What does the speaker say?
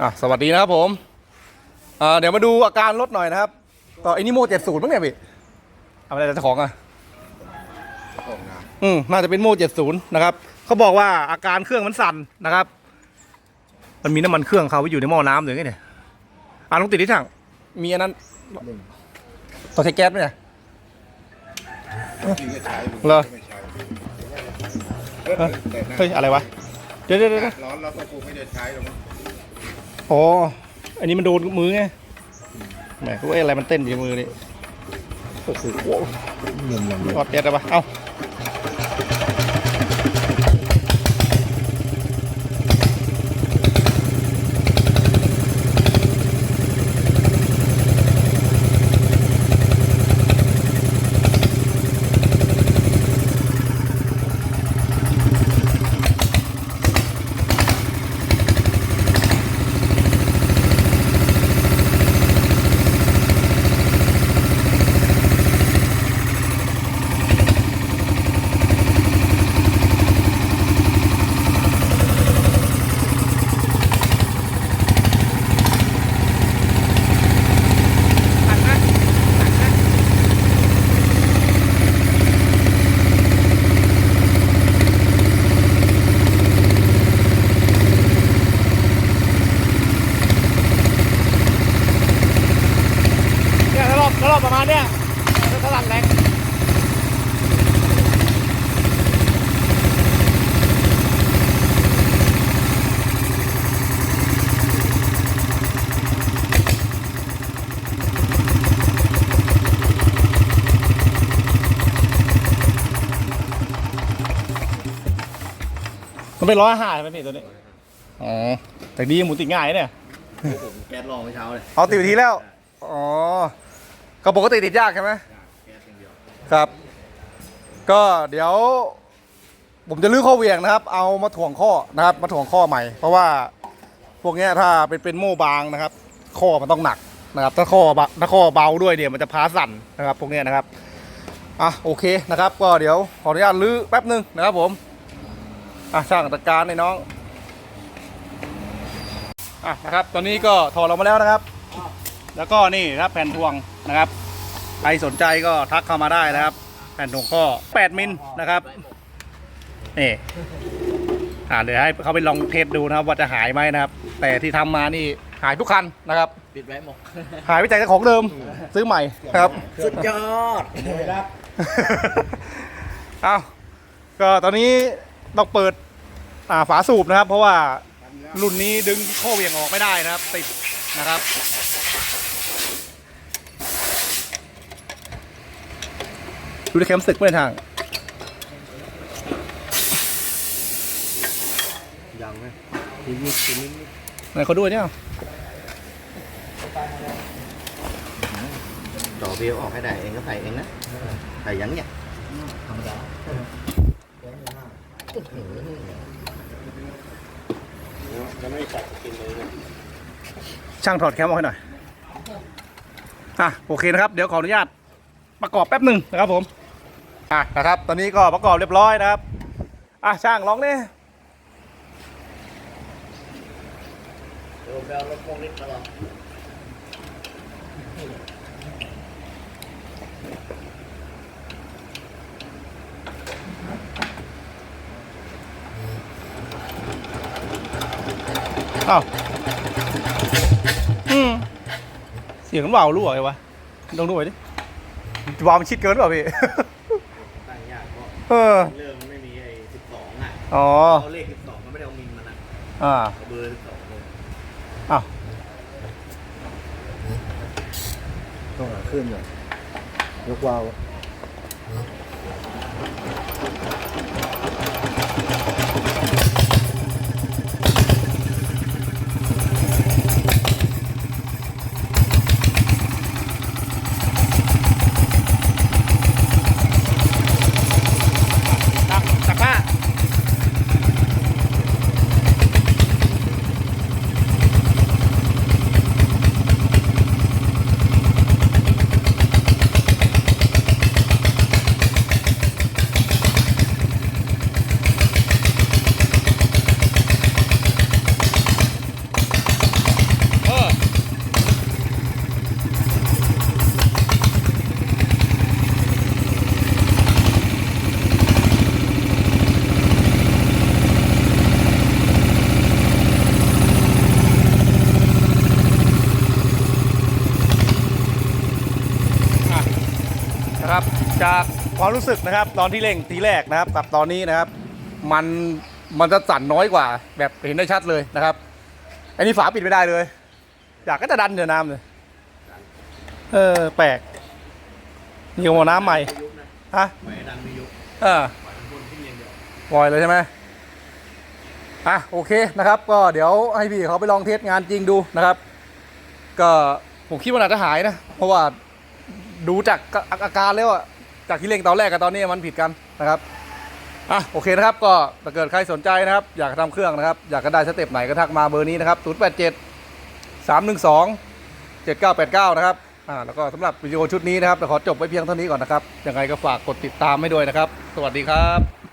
อะสวัสดีนะครับผมอ่าเดี๋ยวมาดูอาการรถหน่อยนะครับก็ไอ้นี่โมเจ็ดศูนย์มั้งเนี่ยพี่เอาอะไรเจ้าของอะอืมน่าจะเป็นโมเจ็ดศูนย์นะครับเขาบอกว่าอาการเครื่องมันสั่นนะครับ มันมีน้ำมันเครื่องเขาไว้อยู่ในหม้อน้ำหรือไงเนี่ยอ่าลองติดที่ถังมีอันนั้นต้องใช้แก๊สไหมเนี่ยจริงก็ใช้เหรอไม่ใช้เอ้ยเฮ้ยอะไรวะเดี๋ยวเดี๋ยวเดี๋ยวร้อนแล้วก็คงไม่ได้ใช้หรอกมั้ง อ๋อ อันนี้มันโดนมือไงแหมกูว่าอะไรมันเต้นอยู่มือนี่โอ้โหเงินลงกอดเด็ดอะปะเอ้า เนี่ยถ้ารอบถ้ารอบประมาณเนี้ยถ้าสั่นแรงมันเป็นร้อยห้าใช่ไหมพี่ตัวนี้ อ๋อ แต่ดีหมูติดง่ายเนี่ย ผมแก๊สลองเมื่อเช้าเลย เอาติดไปทีแล้ว อ๋อ ก็ปกติติดยากใช่ไหมครับ ก็เดี๋ยว ผมจะลื้อข้อเวียงนะครับ เอามาถ่วงข้อนะครับ มาถ่วงข้อใหม่ เพราะว่าพวกเนี้ยถ้าเป็นเป็นโม่บางนะครับ ข้อมันต้องหนักนะครับ ถ้าข้อเบาถ้าข้อเบาด้วยเนี่ยมันจะพาสั่นนะครับ พวกเนี้ยนะครับอะโอเคนะครับ ก็เดี๋ยวขออนุญาตลื้อแป๊บหนึ่งนะครับผมอะช่างจัดการในน้องอะนะครับ ตอนนี้ก็ถอดออกมาแล้วนะครับ แล้วก็นี่ครับแผ่นทวงนะครับ ใครสนใจก็ทักเข้ามาได้นะครับ แผ่นทวงข้อ 8 มิลนะครับนี่อ่าเดี๋ยวให้เขาไปลองเทสดูนะครับว่าจะหายไหมนะครับ แต่ที่ทำมานี่หายทุกคันนะครับ ปิดไว้หมกหายไปจากเจ้าของเดิมซื้อใหม่ครับ สุดยอดเอาก็ตอนนี้ต้องเปิดอ่าฝาสูบนะครับ เพราะว่ารุ่นนี้ดึงข้อเหวี่ยงออกไม่ได้นะครับ ติดนะครับ ดูในแคมป์ศึกไม่ได้ทาง ยังไหมนิดนิดนิดนิดไหนเขาด้วยเนี่ยต่อเบลออกให้ได้เองก็ใส่เองนะใส่ยันเนี่ยธรรมดาจะไม่ใส่กินเลยนะช่างถอดแคมป์ออกให้หน่อยอะโอเคนะครับ เดี๋ยวขออนุญาตประกอบแป๊บหนึ่งนะครับผม อะนะครับ ตอนนี้ก็ประกอบเรียบร้อยนะครับ อะช่างลองนี่เดี๋ยวเบลรถพวกนี้ตลอดอ้าวอืมเสียงมันเบารั่วไงวะลองดูหน่อยดิวาวมันชิดเกินเปล่าพี่ ตั้งยากเพราะ เออ เรื่องมันไม่มีไอ้สิบสองอะอ๋อเขาเลขสิบสองมันไม่ได้เอามิลมันอะอ่าเอาเบอร์สิบสองเลยอ้าวต้องหาขึ้นเลยยกวาล์ว ตักตักผ้า จากความรู้สึกนะครับ ตอนที่เร่งทีแรกนะครับ กับตอนนี้นะครับ มันมันจะสั่นน้อยกว่า แบบเห็นได้ชัดเลยนะครับ อันนี้ฝาปิดไม่ได้เลย อยากก็จะดันเดือน้ำเลยเออแปลกนี่หัวน้ำใหม่ฮะไหวดันไม่ยุบเออปล่อยเลยใช่ไหมอะโอเคนะครับ ก็เดี๋ยวให้พี่เขาไปลองเทสงานจริงดูนะครับ ก็ผมคิดว่าน่าจะหายนะ เพราะว่าดูจากอาอาการแล้วอะ จากที่เล่งตอนแรกกับตอนนี้มันผิดกันนะครับอะโอเคนะครับก็ถ้าเกิดใครสนใจนะครับ อยากจะทำเครื่องนะครับ อยากจะได้สเต็ปไหนก็ทักมาเบอร์นี้นะครับ 087 312 7989 นะครับอ่าแล้วก็สำหรับวิดีโอชุดนี้นะครับเราขอจบไว้เพียงเท่านี้ก่อนนะครับยังไงก็ฝากกดติดตามให้ด้วยนะครับ สวัสดีครับ